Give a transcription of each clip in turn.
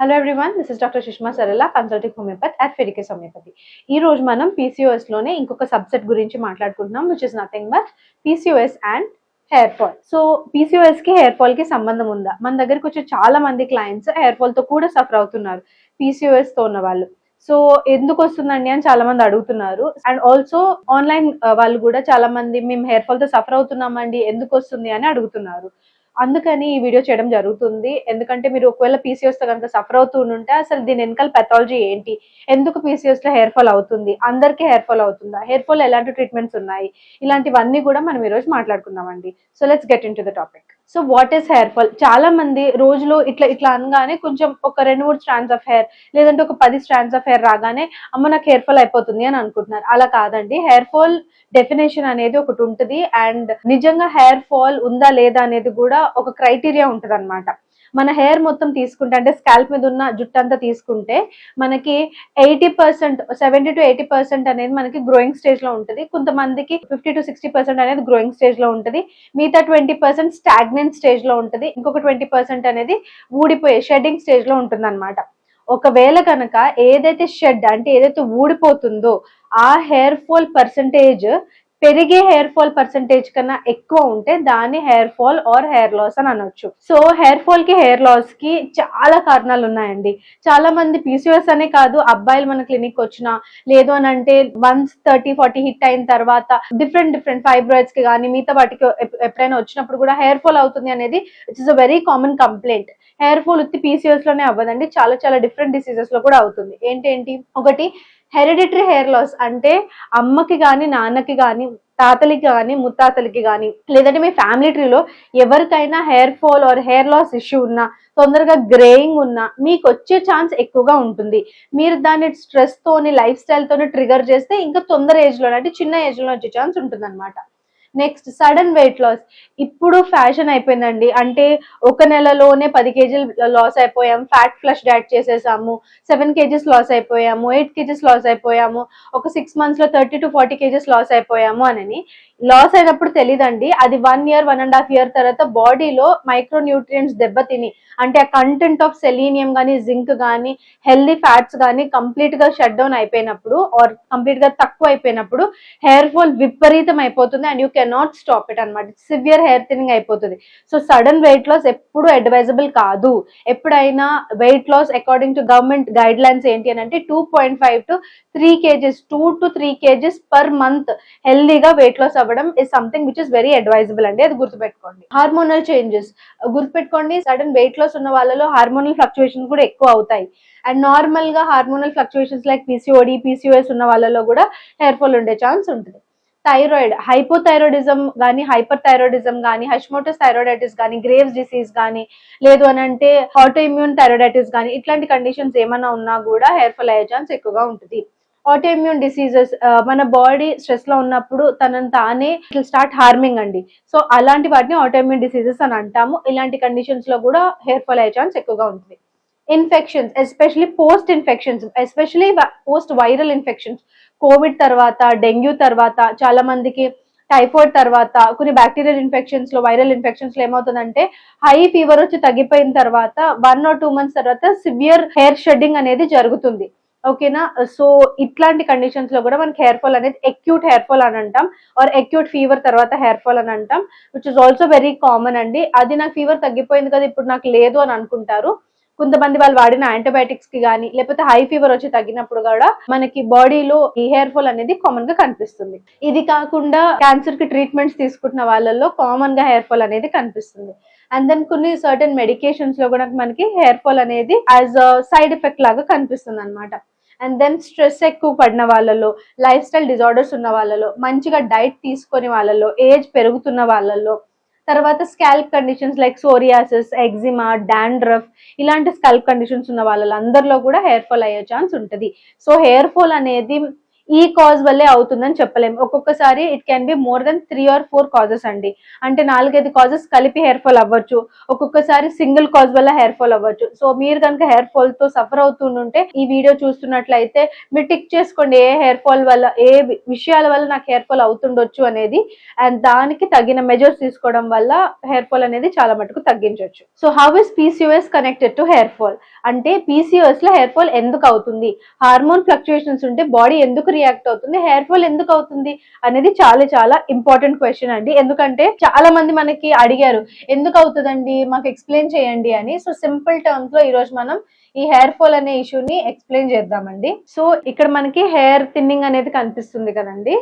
Hello everyone this is doctor Sushma Sarala consulting homeopathy at ఫెరికేస్ homeopathy ఈ రోజు మనం PCOS లోనే ఇంకొక సబ్సెట్ గురించి మాట్లాడుకుంటున్నాం which is nothing but PCOS and hair fall so పీసీఓఎస్కి hair ఫాల్కి సంబంధం ఉందా? మన దగ్గరికి వచ్చే చాలా మంది క్లయింట్స్ హెయిర్ ఫాల్తో కూడా సఫర్ అవుతున్నారు పీసీఓఎస్తో ఉన్న వాళ్ళు. సో ఎందుకు వస్తుందండి అని చాలా మంది అడుగుతున్నారు. అండ్ ఆల్సో ఆన్లైన్ వాళ్ళు కూడా చాలా మంది మేము హెయిర్ ఫాల్తో సఫర్ అవుతున్నామండి ఎందుకు వస్తుంది? అని అడుగుతున్నారు. అందుకని ఈ వీడియో చేయడం జరుగుతుంది. ఎందుకంటే మీరు ఒకవేళ పీసీఎస్తో కనుక సఫర్ అవుతూ ఉంటే అసలు దీని వెనకాల పెథాలజీ ఏంటి? ఎందుకు పీసీఎస్లో హెయిర్ ఫాల్ అవుతుంది? అందరికీ హెయిర్ ఫాల్ అవుతుందా? హెయిర్ ఫాల్ ఎలాంటి ట్రీట్మెంట్స్ ఉన్నాయి? ఇలాంటివన్నీ కూడా మనం ఈ రోజు మాట్లాడుకుందామండి. So let's get into the topic so what is hair fall చాలా మంది రోజులో ఇట్లా ఇట్లా అనగానే కొంచెం ఒక రెండు మూడు స్ట్రాండ్స్ ఆఫ్ హెయిర్ లేదంటే ఒక పది స్ట్రాండ్స్ ఆఫ్ హెయిర్ రాగానే అమ్మ నాకు హెయిర్ ఫాల్ అయిపోతుంది అని అనుకుంటున్నారు. అలా కాదండి. హెయిర్ ఫాల్ డెఫినేషన్ అనేది ఒకటి ఉంటుంది. అండ్ నిజంగా హెయిర్ ఫాల్ ఉందా లేదా అనేది కూడా ఒక క్రైటీరియా ఉంటుంది మన హెయిర్ మొత్తం తీసుకుంటే అంటే స్కాల్ప్ మీద ఉన్న జుట్టు అంతా తీసుకుంటే మనకి eighty percent seventy to eighty percent అనేది మనకి గ్రోయింగ్ స్టేజ్లో ఉంటుంది. కొంతమందికి ఫిఫ్టీ టు సిక్స్టీ పర్సెంట్ అనేది గ్రోయింగ్ స్టేజ్లో ఉంటుంది. మిగతా ట్వంటీ పర్సెంట్ స్టాగ్నెంట్ స్టేజ్లో ఉంటుంది. ఇంకొక ట్వంటీ పర్సెంట్ అనేది ఊడిపోయే షెడ్డింగ్ స్టేజ్లో ఉంటుంది ఒకవేళ కనుక ఏదైతే షెడ్ అంటే ఏదైతే ఊడిపోతుందో ఆ హెయిర్ ఫాల్ పర్సంటేజ్ పెరిగే హెయిర్ ఫాల్ పర్సంటేజ్ కన్నా ఎక్కువ ఉంటే దాన్ని hair fall or hair loss అని అనొచ్చు. సో హెయిర్ ఫాల్కి హెయిర్ లాస్కి చాలా కారణాలు ఉన్నాయండి. చాలా మంది పీసీఎస్ అనే కాదు అబ్బాయిలు మన క్లినిక్ వచ్చినా లేదు అని అంటే వన్స్ థర్టీ ఫార్టీ హిట్ అయిన తర్వాత డిఫరెంట్ డిఫరెంట్ ఫైబ్రాయిడ్స్కి కానీ మిగతా వాటికి ఎప్పుడైనా వచ్చినప్పుడు కూడా హెయిర్ ఫాల్ అవుతుంది అనేది it's is a very common complaint hair fall ఉత్తి పీసీఎస్లోనే అవ్వదండి. చాలా చాలా డిఫరెంట్ డిసీజెస్లో కూడా అవుతుంది. ఏంటేంటి ఒకటి హెరిడిటరీ హెయిర్ లాస్ అంటే అమ్మకి కానీ నాన్నకి కానీ తాతలకి కానీ ముత్తాతలకి కానీ లేదంటే మీ ఫ్యామిలీ ట్రీలో ఎవరికైనా hair fall or hair loss issue ఉన్నా తొందరగా గ్రేయింగ్ ఉన్నా మీకు వచ్చే ఛాన్స్ ఎక్కువగా ఉంటుంది. మీరు దాన్ని స్ట్రెస్ తోని లైఫ్ స్టైల్తోని ట్రిగర్ చేస్తే ఇంకా తొందర ఏజ్లో అంటే చిన్న ఏజ్లో వచ్చే ఛాన్స్ ఉంటుంది నెక్స్ట్ సడన్ వెయిట్ లాస్ ఇప్పుడు ఫ్యాషన్ అయిపోయిందండి. అంటే ఒక నెలలోనే పది కేజీలు లాస్ అయిపోయాం ఫ్యాట్ ఫ్లష్ డైట్ చేసేసాము. సెవెన్ కేజీస్ లాస్ అయిపోయాము. ఎయిట్ కేజీస్ లాస్ అయిపోయాము. ఒక సిక్స్ మంత్స్లో thirty to forty kgs loss అయిపోయాము అని లాస్ అయినప్పుడు తెలియదండి అది one year one and half year తర్వాత బాడీలో మైక్రో న్యూట్రియంట్స్ దెబ్బతిని. అంటే ఆ కంటెంట్ ఆఫ్ సెలీనియం కానీ జింక్ కానీ హెల్దీ ఫ్యాట్స్ కానీ కంప్లీట్గా షట్ డౌన్ అయిపోయినప్పుడు ఆర్ కంప్లీట్గా తక్కువ అయిపోయినప్పుడు హెయిర్ ఫాల్ విపరీతం అయిపోతుంది and you can cannot stop it అనమాట సివియర్ హెయిర్ థినింగ్ అయిపోతుంది. సో సడన్ వెయిట్ లాస్ ఎప్పుడు అడ్వైజబుల్ కాదు. ఎప్పుడైనా weight loss according to government guidelines ఏంటి అని అంటే two point five to three kgs two to three kgs per month హెల్దీగా weight loss అవ్వడం is something which is very advisable అండి. అది గుర్తుపెట్టుకోండి. హార్మోనల్ చేంజెస్ గుర్తుపెట్టుకోండి సడన్ వెయిట్ లాస్ ఉన్న వాళ్ళలో హార్మోనల్ ఫ్లక్చుయేషన్ కూడా ఎక్కువ అవుతాయి. అండ్ నార్మల్గా hormonal fluctuations like PCOD PCOS ఉన్న వాళ్ళలో కూడా హెయిర్ ఫాల్ ఉండే ఛాన్స్ ఉంటుంది. థైరాయిడ్ హైపోథైరాయిడిజం కానీ హైపర్ థైరాయిడిజం కానీ హెష్మోటస్ థైరాయిడైటిస్ కానీ గ్రేవ్స్ డిసీజ్ కానీ లేదు అని అంటే ఆటో ఇమ్యూన్ థైరాయిడైటిస్ కానీ ఇట్లాంటి కండిషన్స్ ఏమైనా ఉన్నా కూడా హెయిర్ ఫాల్ అయ్యే ఛాన్స్ ఎక్కువగా ఉంటుంది. ఆటో ఇమ్యూన్ డిసీజెస్ మన బాడీ స్ట్రెస్లో ఉన్నప్పుడు తనని తానే స్టార్ట్ హార్మింగ్ అండి. సో అలాంటి వాటిని ఆటో ఇమ్యూన్ డిసీజెస్ అని అంటాము. ఇలాంటి కండిషన్స్లో కూడా హెయిర్ ఫాల్ అయ్యే ఛాన్స్ ఎక్కువగా ఉంటుంది. Infections especially post infections especially post viral infections COVID తర్వాత డెంగ్యూ తర్వాత చాలా మందికి టైఫాయిడ్ తర్వాత కొన్ని బ్యాక్టీరియల్ ఇన్ఫెక్షన్స్లో వైరల్ ఇన్ఫెక్షన్స్లో ఏమవుతుందంటే హై ఫీవర్ వచ్చి తగ్గిపోయిన తర్వాత వన్ ఆర్ టూ మంత్స్ తర్వాత సివియర్ హెయిర్ షెడ్డింగ్ అనేది జరుగుతుంది. ఓకేనా? సో ఇట్లాంటి కండిషన్స్లో కూడా మనకి హెయిర్ ఫాల్ అనేది ఎక్యూట్ హెయిర్ ఫాల్ అని అంటాం ఆర్ ఎక్యూట్ ఫీవర్ తర్వాత హెయిర్ ఫాల్ అని అంటాం which is also very common అండి. అది నాకు ఫీవర్ తగ్గిపోయింది కదా ఇప్పుడు నాకు లేదు అని అనుకుంటారు. కొంతమంది వాళ్ళు వాడిన యాంటీబయాటిక్స్కి కానీ లేకపోతే హై ఫీవర్ వచ్చి తగ్గినప్పుడు కూడా మనకి బాడీలో ఈ హెయిర్ ఫాల్ అనేది కామన్గా కనిపిస్తుంది. ఇది కాకుండా క్యాన్సర్కి ట్రీట్మెంట్స్ తీసుకుంటున్న వాళ్ళల్లో కామన్గా హెయిర్ ఫాల్ అనేది కనిపిస్తుంది. అండ్ దెన్ కొన్ని సర్టన్ మెడికేషన్స్లో కూడా మనకి హెయిర్ ఫాల్ అనేది యాజ్ సైడ్ ఎఫెక్ట్ లాగా కనిపిస్తుంది అనమాట అండ్ దెన్ స్ట్రెస్ ఎక్కువ పడిన వాళ్ళలో లైఫ్ స్టైల్ డిజార్డర్స్ ఉన్న వాళ్ళలో మంచిగా డైట్ తీసుకొని వాళ్ళలో ఏజ్ పెరుగుతున్న వాళ్ళలో తర్వాత scalp conditions like psoriasis eczema dandruff ఇలాంటి స్కాల్ప్ కండిషన్స్ ఉన్న వాళ్ళందరిలో కూడా హెయిర్ ఫాల్ అయ్యే ఛాన్స్ ఉంటుంది. సో హెయిర్ ఫాల్ అనేది ఈ కాజ్ వల్లే అవుతుందని చెప్పలేము ఒక్కొక్కసారి it can be more than three or four causes అండి. అంటే నాలుగైదు కాజెస్ కలిపి హెయిర్ ఫాల్ అవ్వచ్చు. ఒక్కొక్కసారి సింగిల్ కాజ్ వల్ల హెయిర్ ఫాల్ అవ్వచ్చు. సో మీరు కనుక హెయిర్ ఫాల్తో సఫర్ అవుతుంటే ఈ వీడియో చూస్తున్నట్లయితే మీరు టిక్ చేసుకోండి ఏ హెయిర్ ఫాల్ వల్ల ఏ విషయాల వల్ల నాకు హెయిర్ ఫాల్ అవుతుండొచ్చు అనేది. అండ్ దానికి తగిన మెజర్స్ తీసుకోవడం వల్ల హెయిర్ ఫాల్ అనేది చాలా మటుకు తగ్గించవచ్చు so how is PCOS connected to hair fall అంటే పీసీఓఎస్లో హెయిర్ ఫాల్ ఎందుకు అవుతుంది? హార్మోన్ ఫ్లక్చుయేషన్స్ ఉంటే బాడీ ఎందుకు రియాక్ట్ అవుతుంది హెయిర్ ఫాల్ ఎందుకు అవుతుంది అనేది చాలా చాలా ఇంపార్టెంట్ క్వశ్చన్ అండి. ఎందుకంటే చాలా మంది మనకి అడిగారు ఎందుకు అవుతుందండి? మాకు ఎక్స్ప్లెయిన్ చేయండి అని. సో సింపుల్ టర్మ్స్లో ఈరోజు మనం ఈ హెయిర్ ఫాల్ అనే ఇష్యూని ఎక్స్ప్లెయిన్ చేద్దామండి. సో ఇక్కడ మనకి హెయిర్ థిన్నింగ్ అనేది కనిపిస్తుంది కదండి.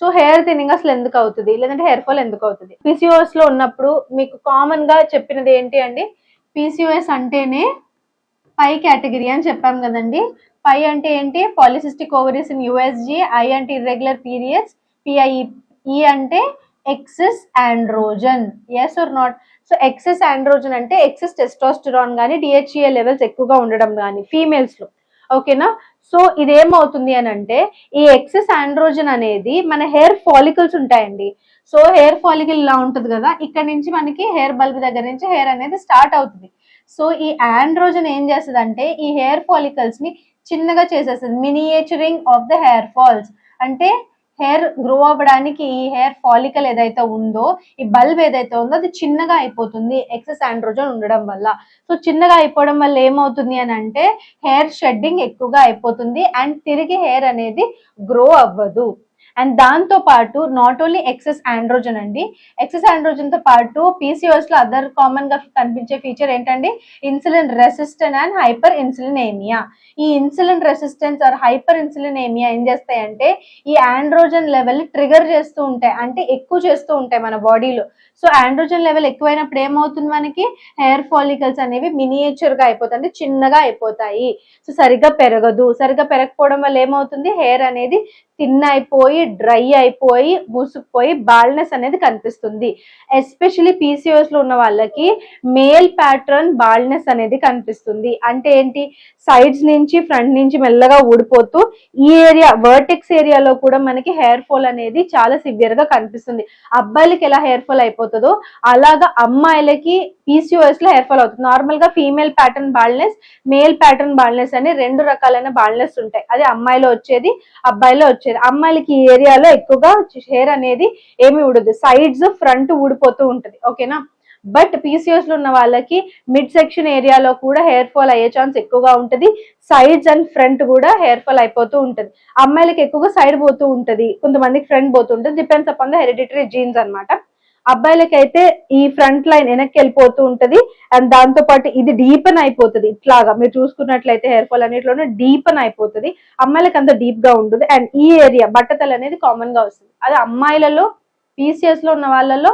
సో హెయిర్ థిన్నింగ్ అసలు ఎందుకు అవుతుంది? లేదంటే హెయిర్ ఫాల్ ఎందుకు అవుతుంది? పీసీఓఎస్లో ఉన్నప్పుడు మీకు కామన్గా చెప్పినది ఏంటి అండి? పీసీఓఎస్ అంటేనే పై కేటగిరీ అని చెప్పాం కదండి. పై అంటే ఏంటి? Polycystic ovaries in USG I అంటే irregular periods P I E E అంటే excess androgen S R not so excess androgen అంటే ఎక్సెస్ టెస్టోస్టిరాన్ కానీ డిహెచ్ఏ లెవెల్స్ ఎక్కువగా ఉండడం కానీ ఫీమేల్స్లో ఓకేనా సో ఇదేమవుతుంది అని అంటే ఈ ఎక్సెస్ ఆండ్రోజన్ అనేది మన హెయిర్ ఫాలికల్స్ ఉంటాయండి. సో హెయిర్ ఫాలికల్ ఇలా ఉంటుంది కదా? ఇక్కడ నుంచి మనకి హెయిర్ బల్బ్ దగ్గర నుంచి హెయిర్ అనేది స్టార్ట్ అవుతుంది. సో ఈ ఆండ్రోజన్ ఏం చేస్తుంది అంటే ఈ హెయిర్ ఫాలికల్స్ని చిన్నగా చేసేస్తుంది. Miniaturing of the hair falls అంటే హెయిర్ గ్రో అవ్వడానికి ఈ హెయిర్ ఫాలికల్ ఏదైతే ఉందో ఈ బల్బ్ ఏదైతే ఉందో అది చిన్నగా అయిపోతుంది. ఎక్సెస్ ఆండ్రోజన్ ఉండడం వల్ల. సో చిన్నగా అయిపోవడం వల్ల ఏమవుతుంది అని అంటే హెయిర్ షెడ్డింగ్ ఎక్కువగా అయిపోతుంది. అండ్ తిరిగి హెయిర్ అనేది గ్రో అవ్వదు. అండ్ దాంతో పాటు నాట్ ఓన్లీ ఎక్సెస్ ఆండ్రోజన్ అండి ఎక్సెస్ ఆండ్రోజన్తో పాటు పీసీఓఎస్లో అదర్ కామన్గా కనిపించే ఫీచర్ ఏంటండి? Insulin resistant and hyperinsulinaemia ఈ insulin resistance or hyperinsulinaemia ఏం చేస్తాయంటే ఈ ఆండ్రోజన్ లెవెల్ ట్రిగర్ చేస్తూ ఉంటాయి. అంటే ఎక్కువ చేస్తూ ఉంటాయి మన బాడీలో సో ఆండ్రోజన్ లెవెల్ ఎక్కువైనప్పుడు ఏమవుతుంది మనకి? హెయిర్ ఫాలికల్స్ అనేవి మినియేచర్గా అయిపోతాయి. అంటే చిన్నగా అయిపోతాయి. సో సరిగ్గా పెరగదు. సరిగ్గా పెరగకపోవడం వల్ల ఏమవుతుంది? హెయిర్ అనేది థిన్ అయిపోయి డ్రై అయిపోయి మూసుకుపోయి బాల్నెస్ అనేది కనిపిస్తుంది. ఎస్పెషలీ పీసీఓస్లో ఉన్న వాళ్ళకి మేల్ ప్యాటర్న్ బాల్నెస్ అనేది కనిపిస్తుంది. అంటే ఏంటి? సైడ్స్ నుంచి ఫ్రంట్ నుంచి మెల్లగా ఊడిపోతూ ఈ ఏరియా వర్టెక్స్ ఏరియాలో కూడా మనకి హెయిర్ ఫాల్ అనేది చాలా సివియర్గా కనిపిస్తుంది. అబ్బాయిలకి ఎలా హెయిర్ ఫాల్ అయిపోతుందో అలాగా అమ్మాయిలకి పీసీఓఎస్లో హెయిర్ ఫాల్ అవుతుంది. నార్మల్గా female pattern baldness male pattern baldness అని రెండు రకాలైన బాల్నెస్ ఉంటాయి. అది అమ్మాయిలో వచ్చేది అబ్బాయిలో వచ్చేది అమ్మాయిలకి ఈ ఏరియాలో ఎక్కువగా హెయిర్ అనేది ఏమి ఊడదు. సైడ్స్ ఫ్రంట్ ఊడిపోతూ ఉంటది. ఓకేనా? బట్ పీసీఎస్లో ఉన్న వాళ్ళకి మిడ్ సెక్షన్ ఏరియాలో కూడా హెయిర్ ఫాల్ అయ్యే ఛాన్స్ ఎక్కువగా ఉంటది. సైడ్స్ అండ్ ఫ్రంట్ కూడా హెయిర్ ఫాల్ అయిపోతూ ఉంటది. అమ్మాయిలకి ఎక్కువగా సైడ్ పోతూ ఉంటది. కొంతమందికి ఫ్రంట్ పోతూ ఉంటుంది. Depends upon the hereditary genes అన్నమాట. అబ్బాయిలకైతే ఈ ఫ్రంట్ లైన్ వెనక్కి వెళ్ళిపోతూ ఉంటది. అండ్ దాంతో పాటు ఇది డీపన్ అయిపోతుంది. ఇట్లాగా మీరు చూసుకున్నట్లయితే హెయిర్ ఫాల్ అన్నిటిలోనూ డీపన్ అయిపోతుంది. అమ్మాయిలకి అంత డీప్గా ఉండదు. అండ్ ఈ ఏరియా బట్టతల అనేది కామన్గా వస్తుంది. అది అమ్మాయిలలో పీసీఎస్లో ఉన్న వాళ్ళలో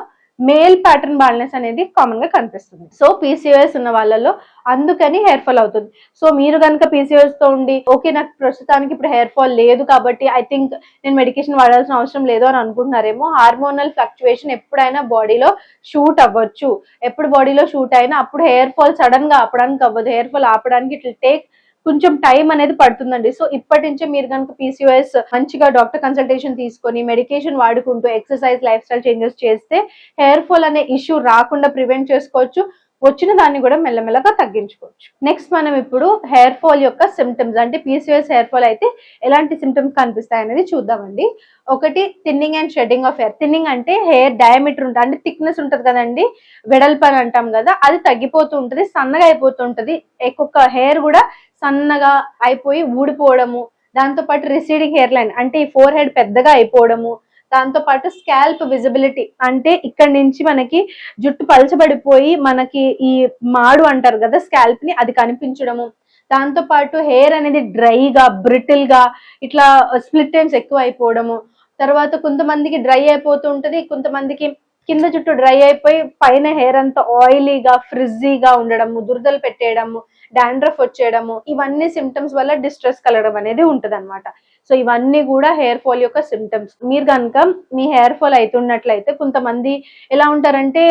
మేల్ ప్యాటర్న్ బాల్నెస్ అనేది కామన్గా కనిపిస్తుంది. సో పీసీఓఎస్ ఉన్న వాళ్ళలో అందుకని హెయిర్ ఫాల్ అవుతుంది. సో మీరు కనుక పీసీఓఎస్తో ఉండి ఓకే నాకు ప్రస్తుతానికి ఇప్పుడు హెయిర్ ఫాల్ లేదు కాబట్టి ఐ థింక్ నేను మెడికేషన్ వాడాల్సిన అవసరం లేదు అని అనుకుంటున్నారేమో హార్మోనల్ ఫ్లక్చువేషన్ ఎప్పుడైనా బాడీలో షూట్ అవ్వచ్చు. ఎప్పుడు బాడీలో షూట్ అయినా అప్పుడు హెయిర్ ఫాల్ సడన్గా ఆపడానికి అవ్వదు. హెయిర్ ఫాల్ ఆపడానికి ఇట్ టేక్ కొంచెం టైం అనేది పడుతుందండి. సో ఇప్పటి నుంచే మీరు కనుక పీసీఓఎస్ మంచిగా డాక్టర్ కన్సల్టేషన్ తీసుకొని మెడికేషన్ వాడుకుంటూ ఎక్సర్సైజ్ లైఫ్ స్టైల్ చేంజెస్ చేస్తే హెయిర్ ఫాల్ అనే ఇష్యూ రాకుండా ప్రివెంట్ చేసుకోవచ్చు. వచ్చిన దాన్ని కూడా మెల్లమెల్లగా తగ్గించుకోవచ్చు. నెక్స్ట్ మనం ఇప్పుడు హెయిర్ ఫాల్ యొక్క సిమ్టమ్స్ అంటే పీసీఎస్ హెయిర్ ఫాల్ అయితే ఎలాంటి సిమ్టమ్స్ కనిపిస్తాయి అనేది చూద్దామండి. ఒకటి thinning and shedding of hair thinning అంటే హెయిర్ డయామీటర్ ఉంటుంది అంటే థిక్నెస్ ఉంటుంది కదండి వెడల్పు అని అంటాం కదా అది తగ్గిపోతూ ఉంటుంది సన్నగా అయిపోతూ ఉంటుంది. ఒక్కొక్క హెయిర్ కూడా సన్నగా అయిపోయి ఊడిపోవడము దాంతో పాటు రిసీడింగ్ హెయిర్ లైన్ అంటే ఈ ఫోర్ హెడ్ పెద్దగా అయిపోవడము దాంతో పాటు స్కాల్ప్ విజిబిలిటీ. అంటే ఇక్కడ నుంచి మనకి జుట్టు పలచబడిపోయి మనకి ఈ మాడు అంటారు కదా స్కాల్ప్ని అది కనిపించడము. దాంతో పాటు హెయిర్ అనేది డ్రైగా బ్రిటిల్గా ఇట్లా స్ప్లిట్ ఎండ్స్ ఎక్కువ అయిపోవడము తర్వాత కొంతమందికి డ్రై అయిపోతూ ఉంటది కొంతమందికి కింద చుట్టూ డ్రై అయిపోయి పైన హెయిర్ అంతా ఆయిలీగా ఫ్రిజ్జీగా ఉండడము దురదలు పెట్టేయడము. డాండ్రఫ్ వచ్చేయడము ఇవన్నీ సిమ్టమ్స్ వల్ల డిస్ట్రెస్ కలగడం అనేది ఉంటుంది సో ఇవన్నీ కూడా హెయిర్ ఫాల్ యొక్క సిమ్టమ్స్ మీరు కనుక మీ హెయిర్ ఫాల్ అవుతున్నట్లయితే కొంతమంది ఎలా ఉంటారంటే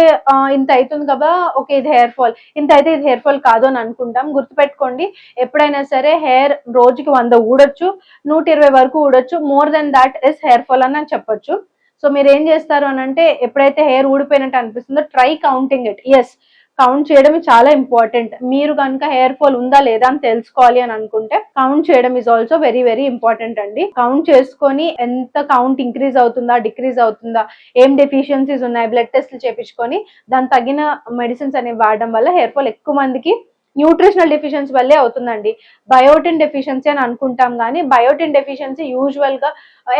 ఇంత అవుతుంది కదా ఓకే ఇది హెయిర్ ఫాల్ ఇంత అయితే ఇది హెయిర్ ఫాల్ కాదు అని అనుకుంటాం. గుర్తుపెట్టుకోండి ఎప్పుడైనా సరే హెయిర్ రోజుకి వంద ఊడొచ్చు నూట ఇరవై వరకు ఊడొచ్చు more than that is hair fall అని అని చెప్పొచ్చు. సో మీరు ఏం చేస్తారు అని అంటే ఎప్పుడైతే హెయిర్ ఊడిపోయినట్టు అనిపిస్తుందో try counting it yes count చేయడం చాలా ఇంపార్టెంట్ మీరు కనుక హెయిర్ ఫాల్ ఉందా లేదా అని తెలుసుకోవాలి అని అనుకుంటే కౌంట్ చేయడం is also very very important అండి. కౌంట్ చేసుకొని ఎంత కౌంట్ ఇంక్రీజ్ అవుతుందా డిక్రీజ్ అవుతుందా ఏం డెఫిషియన్సీస్ ఉన్నాయి బ్లడ్ టెస్ట్లు చేపించుకొని దాని తగిన మెడిసిన్స్ అనేవి వాడడం వల్ల హెయిర్ ఫాల్ ఎక్కువ మందికి న్యూట్రిషనల్ డెఫిషియన్సీ వల్లే అవుతుందండి. బయోటిన్ డెఫిషియన్సీ అని అనుకుంటాం కానీ బయోటిన్ డెఫిషియన్సీ యూజువల్గా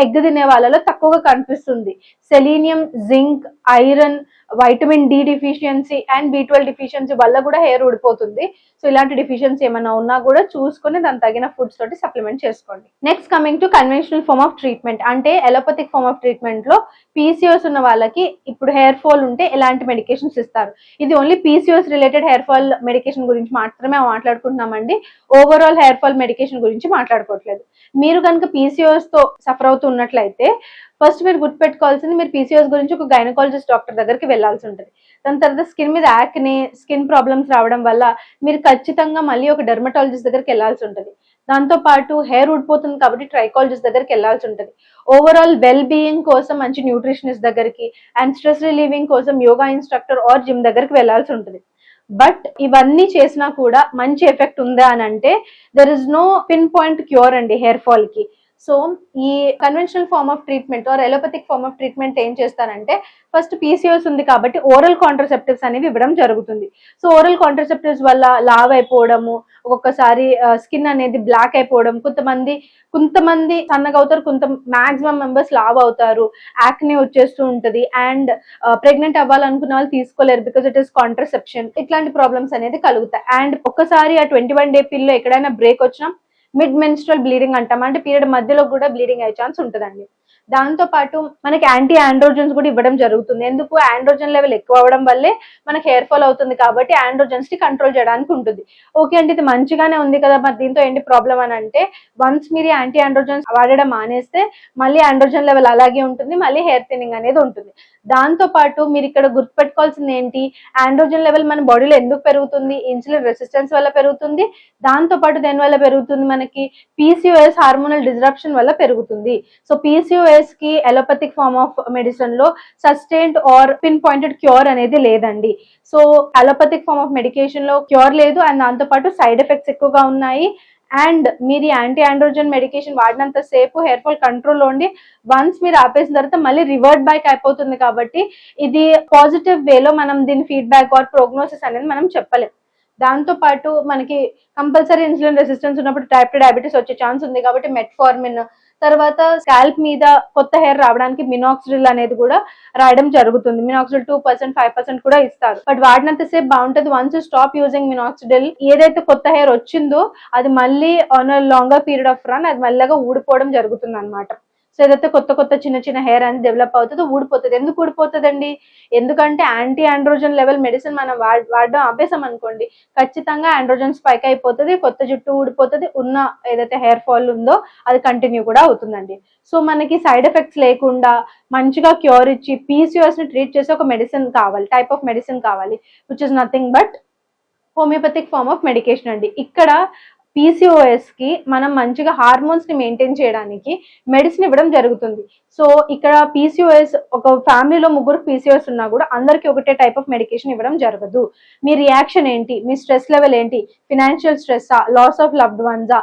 ఎగ్ తినే వాళ్ళలో తక్కువగా కనిపిస్తుంది. Selenium zinc iron vitamin D deficiency and B twelve deficiency వల్ల కూడా హెయిర్ ఊడిపోతుంది. సో ఇలాంటి డిఫిషియన్సీ ఏమైనా ఉన్నా కూడా చూసుకొని దాని తగిన ఫుడ్స్ తోటి సప్లిమెంట్ చేసుకోండి. Next coming to conventional form of treatment అంటే ఎలోపతిక్ ఫార్మ్ ఆఫ్ ట్రీట్మెంట్లో పీసీఓస్ ఉన్న వాళ్ళకి ఇప్పుడు హెయిర్ ఫాల్ ఉంటే ఎలాంటి మెడికేషన్స్ ఇస్తారు? ఇది only PCOS related hair fall medication గురించి మాత్రమే మాట్లాడుకుంటున్నామండి. ఓవరాల్ హెయిర్ ఫాల్ మెడికేషన్ గురించి మాట్లాడుకోవట్లేదు. మీరు కనుక పీసీఓస్తో సఫర్ అవుతున్నట్లయితే ఫస్ట్ మీరు గుర్తుపెట్టుకోవాల్సింది మీరు పీసీఓఎస్ గురించి ఒక గైనకాలజిస్ట్ డాక్టర్ దగ్గరికి వెళ్ళాల్సి ఉంటుంది. దాని తర్వాత స్కిన్ మీద యాక్ని స్కిన్ ప్రాబ్లమ్స్ రావడం వల్ల మీరు ఖచ్చితంగా మళ్ళీ ఒక డెర్మటాలజిస్ట్ దగ్గరికి వెళ్ళాల్సి ఉంటుంది. దాంతో పాటు హెయిర్ ఊడిపోతుంది కాబట్టి ట్రైకాలజిస్ట్ దగ్గరికి వెళ్ళాల్సి ఉంటుంది. ఓవరాల్ వెల్ బీయింగ్ కోసం మంచి న్యూట్రిషనిస్ట్ దగ్గరికి అండ్ స్ట్రెస్ రిలీవింగ్ కోసం యోగా ఇన్స్ట్రక్టర్ ఆర్ జిమ్ దగ్గరికి వెళ్ళాల్సి ఉంటుంది. బట్ ఇవన్నీ చేసినా కూడా మంచి ఎఫెక్ట్ ఉందా అని అంటే there is no pinpoint cure అండి హెయిర్ ఫాల్కి సో ఈ conventional form of treatment or allopathic form of treatment ఏం చేస్తానంటే ఫస్ట్ పీసీఓస్ ఉంది కాబట్టి ఓరల్ కాంట్రసెప్టివ్స్ అనేవి ఇవ్వడం జరుగుతుంది. సో ఓరల్ కాంట్రసెప్టివ్స్ వల్ల లావ్ అయిపోవడము ఒక్కొక్కసారి స్కిన్ అనేది బ్లాక్ అయిపోవడం కొంతమంది కొంతమంది సన్నగా అవుతారు కొంత మాక్సిమం మెంబర్స్ లావ్ అవుతారు యాక్ని వచ్చేస్తూ ఉంటది అండ్ ప్రెగ్నెంట్ అవ్వాలనుకున్న వాళ్ళు తీసుకోలేరు బికాజ్ ఇట్ ఇస్ కాంట్రసెప్షన్ ఇట్లాంటి ప్రాబ్లమ్స్ అనేది కలుగుతాయి. అండ్ ఒక్కసారి ఆ ట్వంటీ వన్ డే పిల్లో ఎక్కడైనా బ్రేక్ వచ్చినా మిడ్ మెన్స్ట్రల్ బ్లీడింగ్ అంటాం అంటే పీరియడ్ మధ్యలో కూడా బ్లీడింగ్ అయ్యే ఛాన్స్ ఉంటుందండి. దాంతో పాటు మనకి యాంటీ ఆండ్రోజన్స్ కూడా ఇవ్వడం జరుగుతుంది. ఎందుకు? ఆండ్రోజన్ లెవెల్ ఎక్కువ అవ్వడం వల్లే మనకి హెయిర్ ఫాల్ అవుతుంది కాబట్టి ఆండ్రోజన్స్ని కంట్రోల్ చేయడానికి ఉంటుంది. ఓకే అంటే ఇది మంచిగానే ఉంది కదా మరి దీంతో ఏంటి ప్రాబ్లం అని అంటే వన్స్ మీరు యాంటీ ఆండ్రోజన్స్ వాడడం మానేస్తే మళ్ళీ ఆండ్రోజన్ లెవెల్ అలాగే ఉంటుంది మళ్ళీ హెయిర్ థిన్నింగ్ అనేది ఉంటుంది. దాంతో పాటు మీరు ఇక్కడ గుర్తుపెట్టుకోవాల్సింది ఏంటి? ఆండ్రోజన్ లెవెల్ మన బాడీలో ఎందుకు పెరుగుతుంది? ఇన్సులిన్ రెసిస్టెన్స్ వల్ల పెరుగుతుంది. దాంతో పాటు దేని వల్ల పెరుగుతుంది? మనకి పీసీఓఎస్ హార్మోనల్ డిజరప్షన్ వల్ల పెరుగుతుంది. సో పీసీఓఎస్ కి ఎలోపతిక్ ఫార్మ్ ఆఫ్ మెడిసిన్లో sustained or pin pointed cure అనేది లేదండి. సో అలోపతిక్ ఫార్మ్ ఆఫ్ మెడికేషన్లో క్యూర్ లేదు అండ్ దాంతో పాటు సైడ్ ఎఫెక్ట్స్ ఎక్కువగా ఉన్నాయి. అండ్ మీరు యాంటీ ఆండ్రోజన్ మెడికేషన్ వాడినంత సేపు హెయిర్ ఫాల్ కంట్రోల్లో ఉండి వన్స్ మీరు ఆపేసిన తర్వాత మళ్ళీ రివర్ట్ బ్యాక్ అయిపోతుంది కాబట్టి ఇది పాజిటివ్ వేలో మనం దీని ఫీడ్బ్యాక్ ఆర్ ప్రోగ్నోసిస్ అనేది మనం చెప్పలేం. దాంతోపాటు మనకి కంపల్సరీ ఇన్సులిన్ రెసిస్టెన్స్ ఉన్నప్పుడు టైప్ టూ డయాబెటీస్ వచ్చే ఛాన్స్ ఉంది కాబట్టి మెట్ఫార్మిన్ తర్వాత స్కాల్ప్ మీద కొత్త హెయిర్ రావడానికి మినాక్సిడిల్ అనేది కూడా రాయడం జరుగుతుంది. Minoxidil two percent five percent కూడా ఇస్తారు. బట్ వాడినంత సేపు బాగుంటుంది. వన్స్ స్టాప్ యూజింగ్ మినాక్సిడిల్ ఏదైతే కొత్త హెయిర్ వచ్చిందో అది మళ్ళీ on longer period of run అది మెల్లగా ఊడిపోవడం జరుగుతుంది అనమాట సో ఏదైతే కొత్త కొత్త చిన్న చిన్న హెయిర్ అనేది డెవలప్ అవుతుందో ఊడిపోతుంది. ఎందుకు ఊడిపోతుందండి? ఎందుకంటే యాంటీ ఆండ్రోజన్ లెవెల్ మెడిసిన్ మనం వాడడం ఆపేసాం అనుకోండి. ఖచ్చితంగా ఆండ్రోజన్ స్పైక్ అయిపోతుంది కొత్త జుట్టు ఊడిపోతుంది ఉన్న ఏదైతే హెయిర్ ఫాల్ ఉందో అది కంటిన్యూ కూడా అవుతుందండి. సో మనకి సైడ్ ఎఫెక్ట్స్ లేకుండా మంచిగా క్యూర్ ఇచ్చి పీసీఓఎస్ని ట్రీట్ చేసే ఒక మెడిసిన్ కావాలి టైప్ ఆఫ్ మెడిసిన్ కావాలి which is nothing but homeopathic form of medication అండి. ఇక్కడ పీసీఓఎస్కి మనం మంచిగా హార్మోన్స్ని మెయింటైన్ చేయడానికి మెడిసిన్ ఇవ్వడం జరుగుతుంది. సో ఇక్కడ పీసీఓఎస్ ఒక ఫ్యామిలీలో ముగ్గురు పీసీఓఎస్ ఉన్నా కూడా అందరికి ఒకటే టైప్ ఆఫ్ మెడికేషన్ ఇవ్వడం జరగదు. మీ రియాక్షన్ ఏంటి? మీ స్ట్రెస్ లెవెల్ ఏంటి? ఫినాన్షియల్ స్ట్రెస్సా లాస్ ఆఫ్ లవ్డ్ వన్సా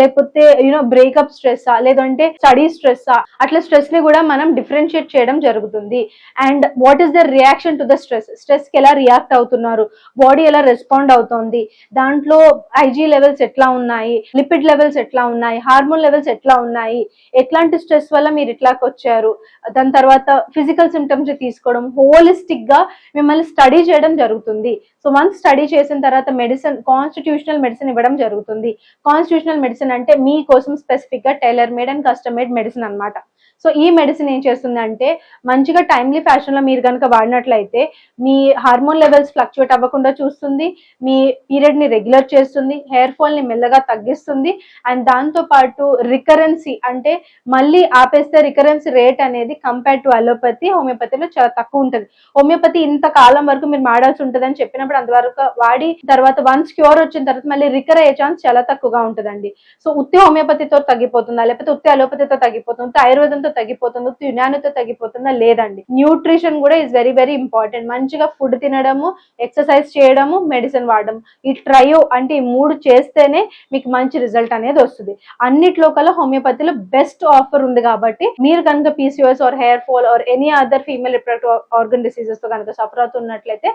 లేకపోతే యూనో బ్రేకప్ స్ట్రెస్సా లేదంటే స్టడీ స్ట్రెస్సా అట్లా స్ట్రెస్ని కూడా మనం డిఫరెన్షియేట్ చేయడం జరుగుతుంది. And what is the reaction to the stress స్ట్రెస్కి ఎలా రియాక్ట్ అవుతున్నారు? బాడీ ఎలా రెస్పాండ్ అవుతుంది? దాంట్లో ఐజీ లెవెల్స్ ఎట్లా ఉన్నాయి? లిపిడ్ లెవెల్స్ ఎట్లా ఉన్నాయి? హార్మోన్ లెవెల్స్ ఎట్లా ఉన్నాయి? ఎట్లాంటి స్ట్రెస్ వల్ల మీరు ఇట్లాకి వచ్చారు? దాని తర్వాత ఫిజికల్ సిమ్టమ్స్ తీసుకోవడం హోలిస్టిక్గా మిమ్మల్ని స్టడీ చేయడం జరుగుతుంది. సో వన్స్ స్టడీ చేసిన తర్వాత మెడిసిన్ కాన్స్టిట్యూషనల్ మెడిసిన్ ఇవ్వడం జరుగుతుంది. కాన్స్టిట్యూషనల్ మెడిసిన్ అంటే మీకోసం స్పెసిఫిక్గా tailor made and custom made medicine అన్నమాట. సో ఈ మెడిసిన్ ఏం చేస్తుంది అంటే మంచిగా టైమ్లీ ఫ్యాషన్లో మీరు కనుక వాడినట్లయితే మీ హార్మోన్ లెవెల్స్ ఫ్లక్చువేట్ అవ్వకుండా చూస్తుంది మీ పీరియడ్ని రెగ్యులర్ చేస్తుంది హెయిర్ ఫాల్ని మెల్లగా తగ్గిస్తుంది అండ్ దాంతో పాటు రికరెన్సీ అంటే మళ్ళీ ఆపేస్తే రికరెన్సీ రేట్ అనేది కంపేర్ టు అలోపతి హోమియోపతిలో చాలా తక్కువ ఉంటుంది. హోమియోపతి ఇంత కాలం వరకు మీరు వాడాల్సి ఉంటుంది అని చెప్పినప్పుడు అంతవరకు వాడి తర్వాత వన్స్ క్యూర్ వచ్చిన తర్వాత మళ్ళీ రికర్ అయ్యే ఛాన్స్ చాలా తక్కువగా ఉంటుందండి. సో ఉత్తి హోమియోపతితో తగ్గిపోతుందా లేకపోతే ఉత్తి అలోపతితో తగ్గిపోతుందా ఆయుర్వేదంతో తగ్గిపోతుందో ఉత్తి తగ్గిపోతుందా లేదండి. న్యూట్రిషన్ కూడా ఈజ్ వెరీ వెరీ ఇంపార్టెంట్ మంచిగా ఫుడ్ తినడము ఎక్సర్సైజ్ చేయడము మెడిసిన్ వాడడం. ఈ ట్రయో అంటే ఈ మూడు చేస్తేనే మీకు మంచి రిజల్ట్ అనేది వస్తుంది. అన్నిట్లో కల్లా హోమియోపతిలో బెస్ట్ ఆఫర్ ఉంది కాబట్టి మీరు కనుక PCOS or hair fall or any other female reproductive organ డిసీజెస్తో కనుక సఫర్ అవుతున్నట్లయితే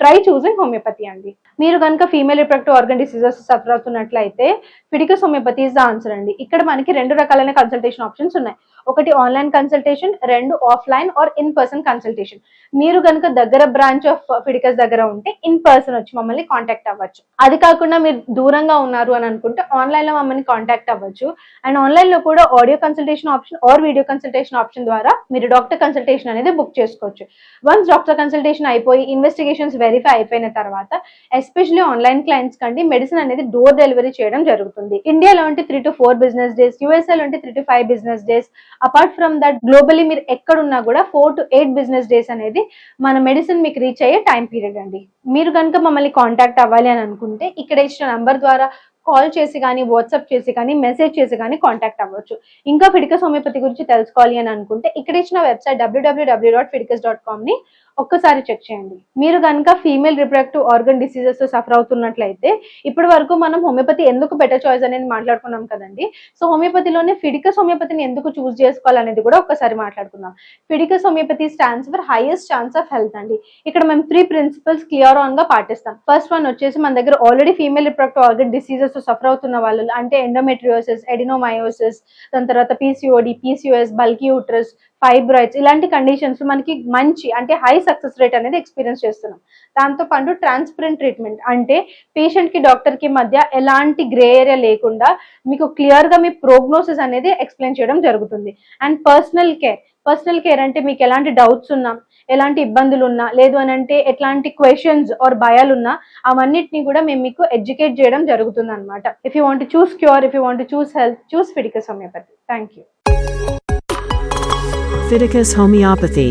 ట్రై చూసింగ్ హోమియోపతి అండి. మీరు కనుక female reproductive organ diseases suffer అవుతున్నట్లయితే Fiticus homeopathy is the answer అండి. ఇక్కడ మనకి రెండు రకాలైన కన్సల్టేషన్ ఆప్షన్స్ ఉన్నాయి. ఒకటి ఆన్లైన్ కన్సల్టేషన్ రెండు offline or in person consultation మీరు కనుక దగ్గర బ్రాంచ్ ఆఫ్ ఫిడికస్ దగ్గర ఉంటే ఇన్ పర్సన్ వచ్చి మమ్మల్ని కాంటాక్ట్ అవ్వచ్చు. అది కాకుండా మీరు దూరంగా ఉన్నారు అని అనుకుంటే ఆన్లైన్లో మమ్మల్ని కాంటాక్ట్ అవ్వచ్చు. అండ్ ఆన్లైన్లో కూడా audio consultation option or video consultation option ద్వారా మీరు డాక్టర్ కన్సల్టేషన్ అనేది బుక్ చేసుకోవచ్చు. వన్స్ డాక్టర్ కన్సల్టేషన్ అయిపోయి ఇన్వెస్టిగేషన్స్ వెరిఫై అయిపోయిన తర్వాత ఎస్పెషల్లీ ఆన్లైన్ క్లయింట్స్ కంటే మెడిసిన్ అనేది డోర్ డెలివరీ చేయడం జరుగుతుంది. ఇండియాలో అంటే three to four business days యూఎస్ఏలో అంటే three to five business days apart from that globally మీరు ఎక్కడున్నా కూడా four to eight business days అనేది మన మెడిసిన్ మీకు రీచ్ అయ్యే టైం పీరియడ్ అండి. మీరు కనుక మమ్మల్ని కాంటాక్ట్ అవ్వాలి అని అనుకుంటే ఇక్కడ ఇచ్చిన నంబర్ ద్వారా కాల్ చేసి కానీ వాట్సాప్ చేసి కానీ మెసేజ్ చేసి కానీ కాంటాక్ట్ అవ్వచ్చు. ఇంకా ఫిడికస్ హోమియోపతి గురించి తెలుసుకోవాలి అని అనుకుంటే ఇక్కడ ఇచ్చిన website W W W dot Fiticus dot కామ్ని ఒక్కసారి చెక్ చేయండి. మీరు కనుక ఫీమేల్ రిప్రొడక్టివ్ ఆర్గన్ డిసీజెస్తో సఫర్ అవుతున్నట్లయితే ఇప్పటి వరకు మనం హోమియోపతి ఎందుకు బెటర్ చాయిస్ అనేది మాట్లాడుకున్నాం కదండి? సో హోమియోపతిలోనే ఫిడికస్ హోమియోపతిని ఎందుకు చూస్ చేసుకోవాలనేది కూడా ఒక్కసారి మాట్లాడుకుందాం. Fiticus homeopathy stands for highest chance of health అండి. ఇక్కడ మేము త్రీ ప్రిన్సిపల్స్ క్లియర్ ఆన్గా పాటిస్తాం. ఫస్ట్ వన్ వచ్చేసి మన దగ్గర already female reproductive organ diseases తో సఫర్ అవుతున్న వాళ్ళు అంటే ఎండోమెట్రియోసిస్ ఎడినోమయోసిస్ దాని తర్వాత PCOD PCOS bulky uterus fibroids ఇలాంటి కండిషన్స్ మనకి మంచి అంటే హై సక్సెస్ రేట్ అనేది ఎక్స్పీరియన్స్ చేస్తున్నాం. దాంతో పాటు ట్రాన్స్పరెంట్ ట్రీట్మెంట్ అంటే పేషెంట్కి డాక్టర్కి మధ్య ఎలాంటి గ్రే ఏరియా లేకుండా మీకు క్లియర్గా మీ ప్రోగ్నోసిస్ అనేది ఎక్స్ప్లెయిన్ చేయడం జరుగుతుంది. And personal care personal care అంటే మీకు ఎలాంటి డౌట్స్ ఉన్నా ఎలాంటి ఇబ్బందులు ఉన్నా లేదు అని అంటే ఎట్లాంటి క్వశ్చన్స్ ఆర్ భయాలు ఉన్నా అవన్నిటిని కూడా మేము మీకు ఎడ్యుకేట్ చేయడం జరుగుతుంది అనమాట if you want choose cure if you want choose health choose Fiticus homeopathy thank you Fiticus Homeopathy